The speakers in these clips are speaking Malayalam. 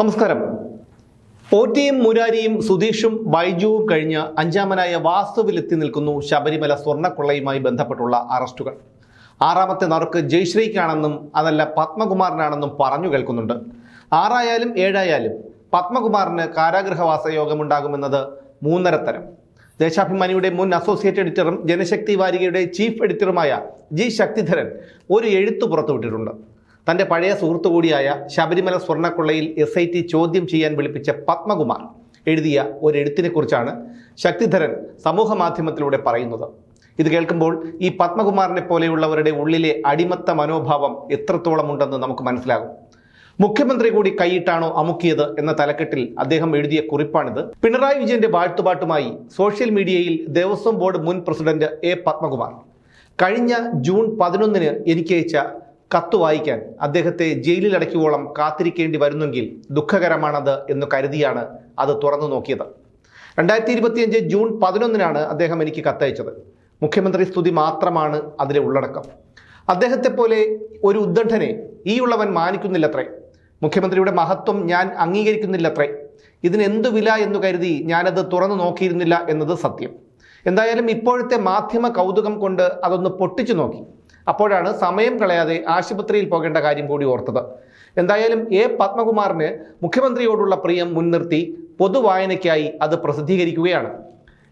നമസ്കാരം. പോറ്റിയും മുരാരിയും സുധീഷും ബൈജുവും കഴിഞ്ഞ് അഞ്ചാമനായ വാസ്തുവിലെത്തി നിൽക്കുന്നു ശബരിമല സ്വർണക്കൊള്ളയുമായി ബന്ധപ്പെട്ടുള്ള അറസ്റ്റുകൾ. ആറാമത്തെ നറുക്ക് ജയ്ശ്രീക്കാണെന്നും അതല്ല പത്മകുമാറിനാണെന്നും പറഞ്ഞു കേൾക്കുന്നുണ്ട്. ആറായാലും ഏഴായാലും പത്മകുമാറിന് കാരാഗൃഹവാസ യോഗമുണ്ടാകുമെന്നത് മൂന്നര തരം. ദേശാഭിമാനിയുടെ മുൻ അസോസിയേറ്റ് എഡിറ്ററും ജനശക്തി വാരികയുടെ ചീഫ് എഡിറ്ററുമായ ജി ശക്തിധരൻ ഒരു എഴുത്തു പുറത്തുവിട്ടിട്ടുണ്ട്. തന്റെ പഴയ സുഹൃത്തു കൂടിയായ ശബരിമല സ്വർണക്കൊള്ളയിൽ എസ് ഐ ടി ചോദ്യം ചെയ്യാൻ വിളിപ്പിച്ച പത്മകുമാർ എഴുതിയ ഒരു എഴുത്തിനെ കുറിച്ചാണ് ശക്തിധരൻ സമൂഹ മാധ്യമത്തിലൂടെ പറയുന്നത്. ഇത് കേൾക്കുമ്പോൾ ഈ പത്മകുമാറിനെ പോലെയുള്ളവരുടെ ഉള്ളിലെ അടിമത്ത മനോഭാവം എത്രത്തോളം ഉണ്ടെന്ന് നമുക്ക് മനസ്സിലാകും. മുഖ്യമന്ത്രി കൂടി കൈയിട്ടാണോ അമുക്കിയത് എന്ന തലക്കെട്ടിൽ അദ്ദേഹം എഴുതിയ കുറിപ്പാണിത്. പിണറായി വിജയന്റെ വാഴ്ത്തുപാട്ടുമായി സോഷ്യൽ മീഡിയയിൽ ദേവസ്വം ബോർഡ് മുൻ പ്രസിഡന്റ് എ പത്മകുമാർ. കഴിഞ്ഞ ജൂൺ പതിനൊന്നിന് എനിക്ക് അയച്ച കത്ത് വായിക്കാൻ അദ്ദേഹത്തെ ജയിലിൽ അടയ്ക്കുവോളം കാത്തിരിക്കേണ്ടി വരുന്നെങ്കിൽ ദുഃഖകരമാണത് എന്ന് കരുതിയാണ് അത് തുറന്നു നോക്കിയത്. രണ്ടായിരത്തി ഇരുപത്തിയഞ്ച് ജൂൺ പതിനൊന്നിനാണ് അദ്ദേഹം എനിക്ക് കത്തയച്ചത്. മുഖ്യമന്ത്രി സ്തുതി മാത്രമാണ് അതിലെ ഉള്ളടക്കം. അദ്ദേഹത്തെ പോലെ ഒരു ഉദ്ദണ്ഡനെ ഈ ഉള്ളവൻ മാനിക്കുന്നില്ലത്രേ. മുഖ്യമന്ത്രിയുടെ മഹത്വം ഞാൻ അംഗീകരിക്കുന്നില്ലത്രേ. ഇതിനെന്തു വില എന്ന് കരുതി ഞാനത് തുറന്നു നോക്കിയിരുന്നില്ല എന്നത് സത്യം. എന്തായാലും ഇപ്പോഴത്തെ മാധ്യമ കൗതുകം കൊണ്ട് അതൊന്ന് പൊട്ടിച്ചു നോക്കി. അപ്പോഴാണ് സമയം കളയാതെ ആശുപത്രിയിൽ പോകേണ്ട കാര്യം കൂടി ഓർത്തത്. എന്തായാലും എ പത്മകുമാറിന് മുഖ്യമന്ത്രിയോടുള്ള പ്രിയം മുൻനിർത്തി പൊതുവായനയ്ക്കായി അത് പ്രസിദ്ധീകരിക്കുകയാണ്.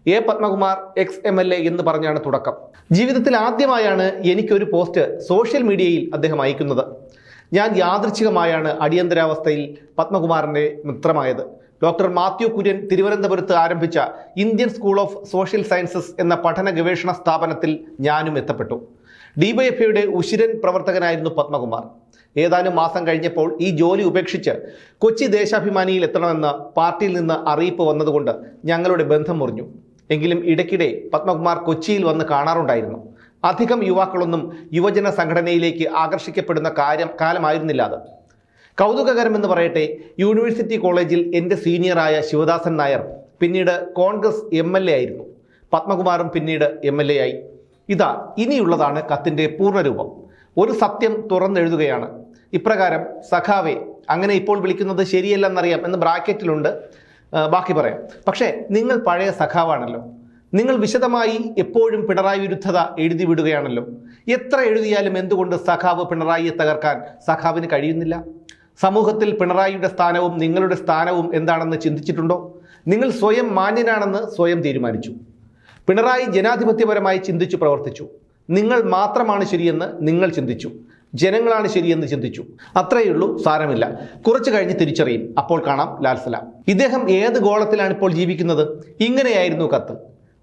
A Padmakumar ex M L A എന്ന് പറഞ്ഞാണ് തുടക്കം. ജീവിതത്തിൽ ആദ്യമായാണ് എനിക്കൊരു പോസ്റ്റ് സോഷ്യൽ മീഡിയയിൽ അദ്ദേഹം അയക്കുന്നത്. ഞാൻ യാദൃച്ഛികമായാണ് അടിയന്തരാവസ്ഥയിൽ പത്മകുമാറിന്റെ മിത്രമായത്. ഡോക്ടർ മാത്യു കുര്യൻ തിരുവനന്തപുരത്ത് ആരംഭിച്ച Indian school of social sciences എന്ന പഠന ഗവേഷണ സ്ഥാപനത്തിൽ ഞാനും എത്തപ്പെട്ടു. ഡിവൈഎഫ്ഐയുടെ ഉശിരൻ പ്രവർത്തകനായിരുന്നു പത്മകുമാർ. ഏതാനും മാസം കഴിഞ്ഞപ്പോൾ ഈ ജോലി ഉപേക്ഷിച്ച് കൊച്ചി ദേശാഭിമാനിയിൽ എത്തണമെന്ന് പാർട്ടിയിൽ നിന്ന് അറിയിപ്പ് വന്നതുകൊണ്ട് ഞങ്ങളുടെ ബന്ധം മുറിഞ്ഞു. എങ്കിലും ഇടയ്ക്കിടെ പത്മകുമാർ കൊച്ചിയിൽ വന്ന് കാണാറുണ്ടായിരുന്നു. അധികം യുവാക്കളൊന്നും യുവജന സംഘടനയിലേക്ക് ആകർഷിക്കപ്പെടുന്ന കാര്യം കാലമായിരുന്നില്ല അത്. കൗതുകകരമെന്ന് പറയട്ടെ യൂണിവേഴ്സിറ്റി കോളേജിൽ എന്റെ സീനിയറായ ശിവദാസൻ നായർ പിന്നീട് കോൺഗ്രസ് എം എൽ എ ആയിരുന്നു. പത്മകുമാറും പിന്നീട് എം എൽ എ ആയി. ഇതാ ഇനിയുള്ളതാണ് കത്തിന്റെ പൂർണരൂപം. ഒരു സത്യം തുറന്നെഴുതുകയാണ്. ഇപ്രകാരം സഖാവെ അങ്ങനെ ഇപ്പോൾ വിളിക്കുന്നത് ശരിയല്ലെന്നറിയാം എന്ന് ബ്രാക്കറ്റിലുണ്ട്. ബാക്കി പറയാം. പക്ഷേ നിങ്ങൾ പഴയ സഖാവാണല്ലോ. നിങ്ങൾ വിശദമായി എപ്പോഴും പിണറായി വിരുദ്ധത എഴുതി വിടുകയാണല്ലോ. എത്ര എഴുതിയാലും എന്തുകൊണ്ട് സഖാവ് പിണറായിയെ തകർക്കാൻ സഖാവിന് കഴിയുന്നില്ല? സമൂഹത്തിൽ പിണറായിയുടെ സ്ഥാനവും നിങ്ങളുടെ സ്ഥാനവും എന്താണെന്ന് ചിന്തിച്ചിട്ടുണ്ടോ? നിങ്ങൾ സ്വയം മാന്യനാണെന്ന് സ്വയം തീരുമാനിച്ചു. പിണറായി ജനാധിപത്യപരമായി ചിന്തിച്ചു പ്രവർത്തിച്ചു. നിങ്ങൾ മാത്രമാണ് ശരിയെന്ന് നിങ്ങൾ ചിന്തിച്ചു. ജനങ്ങളാണ് ശരിയെന്ന് ചിന്തിച്ചു. അത്രയേ ഉള്ളൂ സാരമില്ല. കുറച്ചു കഴിഞ്ഞ് തിരിച്ചറിയും. അപ്പോൾ കാണാം ലാൽസലാം. ഇദ്ദേഹം ഏത് ഗോളത്തിലാണ് ഇപ്പോൾ ജീവിക്കുന്നത്? ഇങ്ങനെയായിരുന്നു കത്ത്.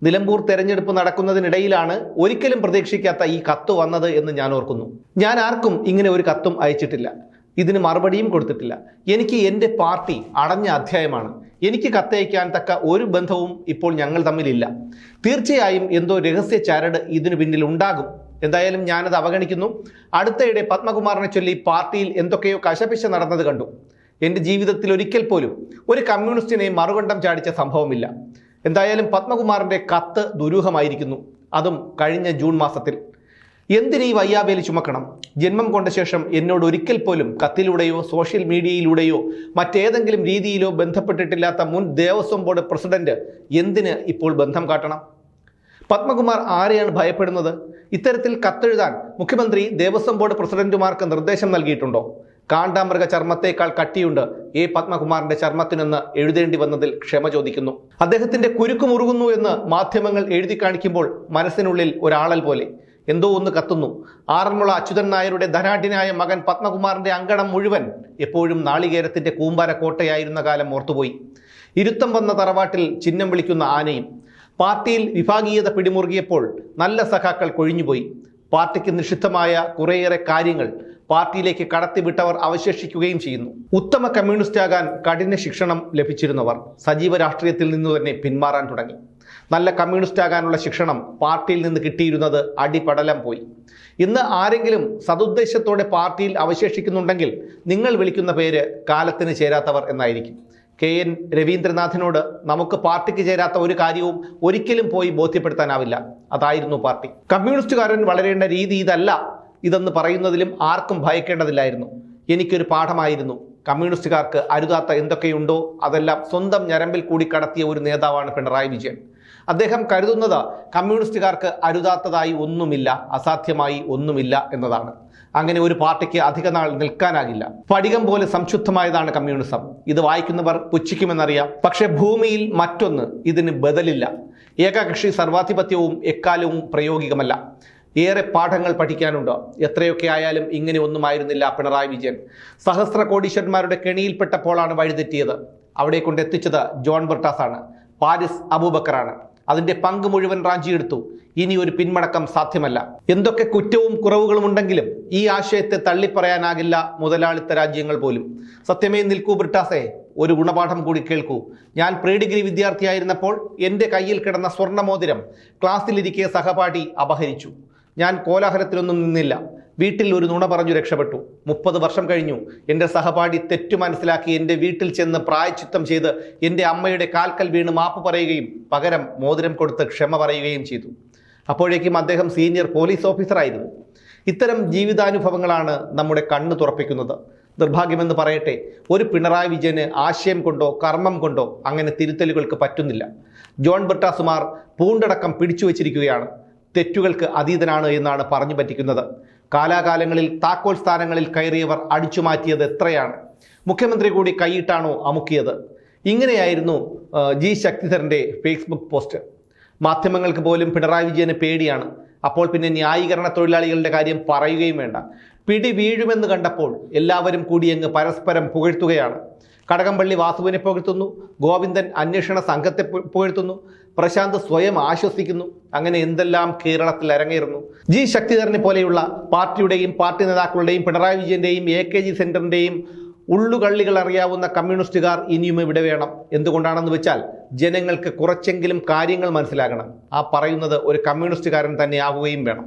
നിലമ്പൂർ തെരഞ്ഞെടുപ്പ് നടക്കുന്നതിനിടയിലാണ് ഒരിക്കലും പ്രതീക്ഷിക്കാത്ത ഈ കത്ത് വന്നത് എന്ന് ഞാൻ ഓർക്കുന്നു. ഞാൻ ആർക്കും ഇങ്ങനെ ഒരു കത്തും അയച്ചിട്ടില്ല. ഇതിന് മറുപടിയും കൊടുത്തിട്ടില്ല. എനിക്ക് എന്റെ പാർട്ടി അടഞ്ഞ അധ്യായമാണ്. എനിക്ക് കത്തയക്കാൻ തക്ക ഒരു ബന്ധവും ഇപ്പോൾ ഞങ്ങൾ തമ്മിലില്ല. തീർച്ചയായും എന്തോ രഹസ്യ ചരട് ഇതിനു പിന്നിൽ ഉണ്ടാകും. എന്തായാലും ഞാനത് അവഗണിക്കുന്നു. അടുത്തയിടെ പത്മകുമാറിനെ ചൊല്ലി പാർട്ടിയിൽ എന്തൊക്കെയോ കശപിശ നടന്നത് കണ്ടു. എന്റെ ജീവിതത്തിൽ ഒരിക്കൽ പോലും ഒരു കമ്മ്യൂണിസ്റ്റിനെ മറുകണ്ഠം ചാടിച്ച സംഭവമില്ല. എന്തായാലും പത്മകുമാറിന്റെ കത്ത് ദുരൂഹമായിരിക്കുന്നു. അതും കഴിഞ്ഞ ജൂൺ മാസത്തിൽ. എന്തിനീ വയ്യാവേലി ചുമക്കണം? ജന്മം കൊണ്ട ശേഷം എന്നോട് ഒരിക്കൽ പോലും കത്തിലൂടെയോ സോഷ്യൽ മീഡിയയിലൂടെയോ മറ്റേതെങ്കിലും രീതിയിലോ ബന്ധപ്പെട്ടിട്ടില്ലാത്ത മുൻ ദേവസ്വം ബോർഡ് പ്രസിഡന്റ് എന്തിന് ഇപ്പോൾ ബന്ധം കാട്ടണം? പത്മകുമാർ ആരെയാണ് ഭയപ്പെടുന്നത്? ഇത്തരത്തിൽ കത്തെഴുതാൻ മുഖ്യമന്ത്രി ദേവസ്വം ബോർഡ് പ്രസിഡന്റുമാർക്ക് നിർദ്ദേശം നൽകിയിട്ടുണ്ടോ? കാണ്ടാമൃഗ ചർമ്മത്തേക്കാൾ കട്ടിയുണ്ട് എ പത്മകുമാറിന്റെ ചർമ്മത്തിനെന്ന് എഴുതേണ്ടി വന്നതിൽ ക്ഷമ ചോദിക്കുന്നു. അദ്ദേഹത്തിന്റെ കുരുക്ക് മുറുകുന്നു എന്ന് മാധ്യമങ്ങൾ എഴുതി കാണിക്കുമ്പോൾ മനസ്സിനുള്ളിൽ ഒരാളൽ പോലെ. എന്തോ ഒന്ന് കത്തുന്നു. ആറന്മുള അച്യുതൻ നായരുടെ ധനാഢ്യനായ മകൻ പത്മകുമാറിന്റെ അങ്കണം മുഴുവൻ എപ്പോഴും നാളികേരത്തിന്റെ കൂമ്പാര കോട്ടയായിരുന്ന കാലം ഓർത്തുപോയി. ഇരുത്തം വന്ന തറവാട്ടിൽ ചിഹ്നം വിളിക്കുന്ന ആനയും പാർട്ടിയിൽ വിഭാഗീയത പിടിമുറുകിയപ്പോൾ നല്ല സഖാക്കൾ കൊഴിഞ്ഞുപോയി. പാർട്ടിക്ക് നിഷിദ്ധമായ കുറേയേറെ കാര്യങ്ങൾ പാർട്ടിയിലേക്ക് കടത്തിവിട്ടവർ അവശേഷിക്കുകയും ചെയ്യുന്നു. ഉത്തമ കമ്മ്യൂണിസ്റ്റാകാൻ കഠിന ശിക്ഷണം ലഭിച്ചിരുന്നവർ സജീവ രാഷ്ട്രീയത്തിൽ നിന്നു തന്നെ പിന്മാറാൻ തുടങ്ങി. നല്ല കമ്മ്യൂണിസ്റ്റ് ആകാനുള്ള ശിക്ഷണം പാർട്ടിയിൽ നിന്ന് കിട്ടിയിരുന്നത് അടിപടലം പോയി. ഇന്ന് ആരെങ്കിലും സതുദ്ദേശത്തോടെ പാർട്ടിയിൽ അവശേഷിക്കുന്നുണ്ടെങ്കിൽ നിങ്ങൾ വിളിക്കുന്ന പേര് കാലത്തിന് ചേരാത്തവർ എന്നായിരിക്കും. കെ എൻ രവീന്ദ്രനാഥിനോട് നമുക്ക് പാർട്ടിക്ക് ചേരാത്ത ഒരു കാര്യവും ഒരിക്കലും പോയി ബോധ്യപ്പെടുത്താനാവില്ല. അതായിരുന്നു പാർട്ടി. കമ്മ്യൂണിസ്റ്റുകാരൻ വളരേണ്ട രീതി ഇതല്ല. ഇതെന്ന് പറയുന്നതിലും ആർക്കും ഭയക്കേണ്ടതില്ലായിരുന്നു. എനിക്കൊരു പാഠമായിരുന്നു. കമ്മ്യൂണിസ്റ്റുകാർക്ക് അരുതാത്ത എന്തൊക്കെയുണ്ടോ അതെല്ലാം സ്വന്തം ഞരമ്പിൽ കൂടി കടത്തിയ ഒരു നേതാവാണ് പിണറായി വിജയൻ. അദ്ദേഹം കരുതുന്നത് കമ്മ്യൂണിസ്റ്റുകാർക്ക് അരുതാത്തതായി ഒന്നുമില്ല അസാധ്യമായി ഒന്നുമില്ല എന്നതാണ്. അങ്ങനെ ഒരു പാർട്ടിക്ക് അധിക നാൾ നിൽക്കാനാകില്ല. പടികം പോലെ സംശുദ്ധമായതാണ് കമ്മ്യൂണിസം. ഇത് വായിക്കുന്നവർ പുച്ഛിക്കുമെന്നറിയാം. പക്ഷേ ഭൂമിയിൽ മറ്റൊന്ന് ഇതിന് ബദലില്ല. ഏകകക്ഷി സർവാധിപത്യവും എക്കാലവും പ്രയോഗികമല്ല. ഏറെ പാഠങ്ങൾ പഠിക്കാനുണ്ട്. എത്രയൊക്കെ ആയാലും ഇങ്ങനെ ഒന്നുമായിരുന്നില്ല പിണറായി വിജയൻ. സഹസ്ര കോടീശ്വരന്മാരുടെ കെണിയിൽപ്പെട്ടപ്പോഴാണ് വഴിതെറ്റിയത്. അവിടെ കൊണ്ട് എത്തിച്ചത് ജോൺ ബർട്ടാസാണ് പാരിസ് അബൂബക്കറാണ്. അതിന്റെ പങ്ക് മുഴുവൻ റാഞ്ചി എടുത്തു. ഇനി ഒരു പിന്മടക്കം സാധ്യമല്ല. എന്തൊക്കെ കുറ്റവും കുറവുകളും ഉണ്ടെങ്കിലും ഈ ആശയത്തെ തള്ളിപ്പറയാനാകില്ല മുതലാളിത്ത രാജ്യങ്ങൾ പോലും. സത്യമേ നിൽക്കൂ ബ്രിട്ടാസെ. ഒരു ഗുണപാഠം കൂടി കേൾക്കൂ. ഞാൻ പ്രീ ഡിഗ്രി വിദ്യാർത്ഥിയായിരുന്നപ്പോൾ എന്റെ കയ്യിൽ കിടന്ന സ്വർണമോതിരം ക്ലാസ്സിലിരിക്കെ സഹപാഠി അപഹരിച്ചു. ഞാൻ കോലാഹലത്തിലൊന്നും നിന്നില്ല. വീട്ടിൽ ഒരു നുണ പറഞ്ഞു രക്ഷപ്പെട്ടു. മുപ്പത് വർഷം കഴിഞ്ഞു. എന്റെ സഹപാഠി തെറ്റു മനസ്സിലാക്കി എന്റെ വീട്ടിൽ ചെന്ന് പ്രായച്ചിത്തം ചെയ്ത് എന്റെ അമ്മയുടെ കാൽക്കൽ വീണ് മാപ്പ് പറയുകയും പകരം മോതിരം കൊടുത്ത് ക്ഷമ പറയുകയും ചെയ്തു. അപ്പോഴേക്കും അദ്ദേഹം സീനിയർ പോലീസ് ഓഫീസറായിരുന്നു ഇത്തരം ജീവിതാനുഭവങ്ങളാണ് നമ്മുടെ കണ്ണ് തുറപ്പിക്കുന്നത്. നിർഭാഗ്യമെന്ന് പറയട്ടെ ഒരു പിണറായി വിജയന് ആശയം കൊണ്ടോ കർമ്മം കൊണ്ടോ അങ്ങനെ തിരുത്തലുകൾക്ക് പറ്റുന്നില്ല. ജോൺ ബർട്ടാസുമാർ പൂണ്ടടക്കം പിടിച്ചു വച്ചിരിക്കുകയാണ് തെറ്റുകൾക്ക് അതീതനാണ് എന്നാണ് പറഞ്ഞു പറ്റിക്കുന്നത്. കാലാകാലങ്ങളിൽ താക്കോൽ സ്ഥാനങ്ങളിൽ കയറിയവർ അടിച്ചു മാറ്റിയത് എത്രയാണ്? മുഖ്യമന്ത്രി കൂടി കൈയിട്ടാണോ അമുക്കിയത്? ഇങ്ങനെയായിരുന്നു ജി ശക്തിധരന്റെ ഫേസ്ബുക്ക് പോസ്റ്റ് മാധ്യമങ്ങൾക്ക് പോലും പിണറായി വിജയന് പേടിയാണ്. അപ്പോൾ പിന്നെ ന്യായീകരണ തൊഴിലാളികളുടെ കാര്യം പറയുകയും വേണ്ട. പിടി വീഴുമെന്ന് കണ്ടപ്പോൾ എല്ലാവരും കൂടിയങ്ങ് പരസ്പരം പുകഴ്ത്തുകയാണ്. കടകംപള്ളി വാസുവിനെ പുകഴ്ത്തുന്നു ഗോവിന്ദൻ അന്വേഷണ സംഘത്തെ പുകഴ്ത്തുന്നു പ്രശാന്ത് സ്വയം ആശ്വസിക്കുന്നു അങ്ങനെ എന്തെല്ലാം കേരളത്തിൽ അരങ്ങേറുന്നു. ജി ശക്തിധരനെ പോലെയുള്ള പാർട്ടിയുടെയും പാർട്ടി നേതാക്കളുടെയും പിണറായി വിജയന്റെയും എ കെ ജി സെന്ററിന്റെയും ഉള്ളുകള്ളികൾ അറിയാവുന്ന കമ്മ്യൂണിസ്റ്റുകാർ ഇനിയും ഇവിടെ വേണം. എന്തുകൊണ്ടാണെന്ന് വെച്ചാൽ ജനങ്ങൾക്ക് കുറച്ചെങ്കിലും കാര്യങ്ങൾ മനസ്സിലാകണം. ആ പറയുന്നത് ഒരു കമ്മ്യൂണിസ്റ്റുകാരൻ തന്നെ ആവുകയും വേണം.